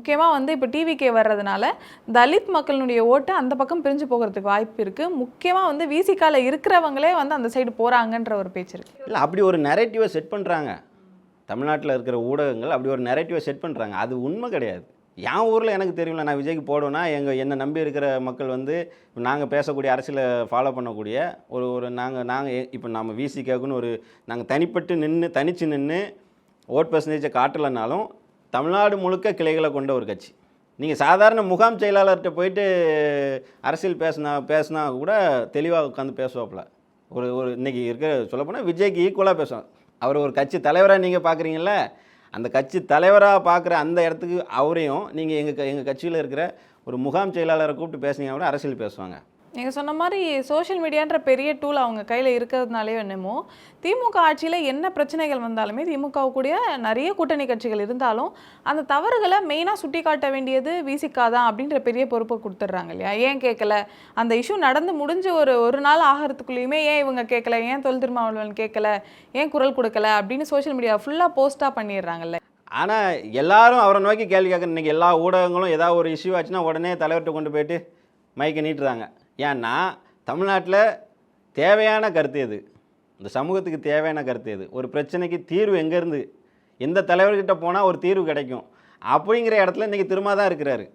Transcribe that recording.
முக்கியமாக வந்து இப்போ டிவிகே வர்றதுனால தலித் மக்களினுடைய ஓட்டு அந்த பக்கம் பிரிஞ்சு போகிறதுக்கு வாய்ப்பு இருக்குது முக்கியமாக வந்து விசிகால இருக்கிறவங்களே வந்து அந்த சைடு போகிறாங்கன்ற ஒரு பேச்சு இருக்குது இல்லை அப்படி ஒரு நெரேட்டிவை செட் பண்ணுறாங்க தமிழ்நாட்டில் இருக்கிற ஊடகங்கள் அப்படி ஒரு நெரேட்டிவை செட் பண்ணுறாங்க அது உண்மை கிடையாது. என் ஊரில் எனக்கு தெரியும்ல நான் விஜய்க்கு போடுவேன்னா எங்கள் என்னை நம்பி இருக்கிற மக்கள் வந்து நாங்கள் பேசக்கூடிய அரசியலை ஃபாலோ பண்ணக்கூடிய ஒரு ஒரு நாங்கள் நாங்கள் இப்போ நம்ம விசிகாக்குன்னு ஒரு நாங்கள் தனிப்பட்டு நின்று தனித்து நின்று ஓட் பர்சன்டேஜை காட்டலைனாலும் தமிழ்நாடு முழுக்க கிளைகளை கொண்ட ஒரு கட்சி. நீங்கள் சாதாரண முகாம் செயலாளர்கிட்ட போயிட்டு அரசியல் பேசினா பேசினா கூட தெளிவாக உட்காந்து பேசுவாப்பில். ஒரு ஒரு இன்றைக்கி இருக்கிற சொல்லப்போனால் விஜய்க்கு ஈக்குவலாக பேசுவோம் அவர் ஒரு கட்சி தலைவராக நீங்கள் பார்க்குறீங்கள அந்த கட்சி தலைவராக பார்க்குற அந்த இடத்துக்கு அவரையும் நீங்கள் எங்கள் எங்கள் கட்சியில் இருக்கிற ஒரு முகாம் செயலாளரை கூப்பிட்டு பேசுனீங்க கூட அரசியல் பேசுவாங்க. நீங்கள் சொன்ன மாதிரி சோஷியல் மீடியான்ற பெரிய டூல் அவங்க கையில் இருக்கிறதுனாலே என்னமோ திமுக ஆட்சியில் என்ன பிரச்சனைகள் வந்தாலுமே திமுக கூடிய நிறைய கூட்டணி கட்சிகள் இருந்தாலும் அந்த தவறுகளை மெயினாக சுட்டி காட்ட வேண்டியது விசிகா தான் அப்படின்ற பெரிய பொறுப்பை கொடுத்துட்றாங்க இல்லையா? ஏன் கேட்கல? அந்த இஷ்யூ நடந்து முடிஞ்சு ஒரு ஒரு நாள் ஆகிறதுக்குள்ளேயுமே ஏன் இவங்க கேட்கல? ஏன் தொல் திருமாவளவன் கேட்கல? ஏன் குரல் கொடுக்கல? அப்படின்னு சோஷியல் மீடியா ஃபுல்லாக போஸ்ட்டாக பண்ணிடுறாங்கல்ல. ஆனால் எல்லாரும் அவரை நோக்கி கேள்வி கேட்குற இன்றைக்கி எல்லா ஊடகங்களும் ஏதாவது ஒரு இஷ்யூ ஆச்சுன்னா உடனே தலைவர்கிட்ட கொண்டு போயிட்டு மைக்கை நீட்டுறாங்க. ஏன்னா தமிழ்நாட்டில் தேவையான கருத்து எது? இந்த சமூகத்துக்கு தேவையான கருத்து எது? ஒரு பிரச்சனைக்கு தீர்வு எங்கேருந்து? எந்த தலைவர்கிட்ட போனால் ஒரு தீர்வு கிடைக்கும். அப்படிங்கிற இடத்துல இன்றைக்கி திரும்ப தான் இருக்கிறாரு.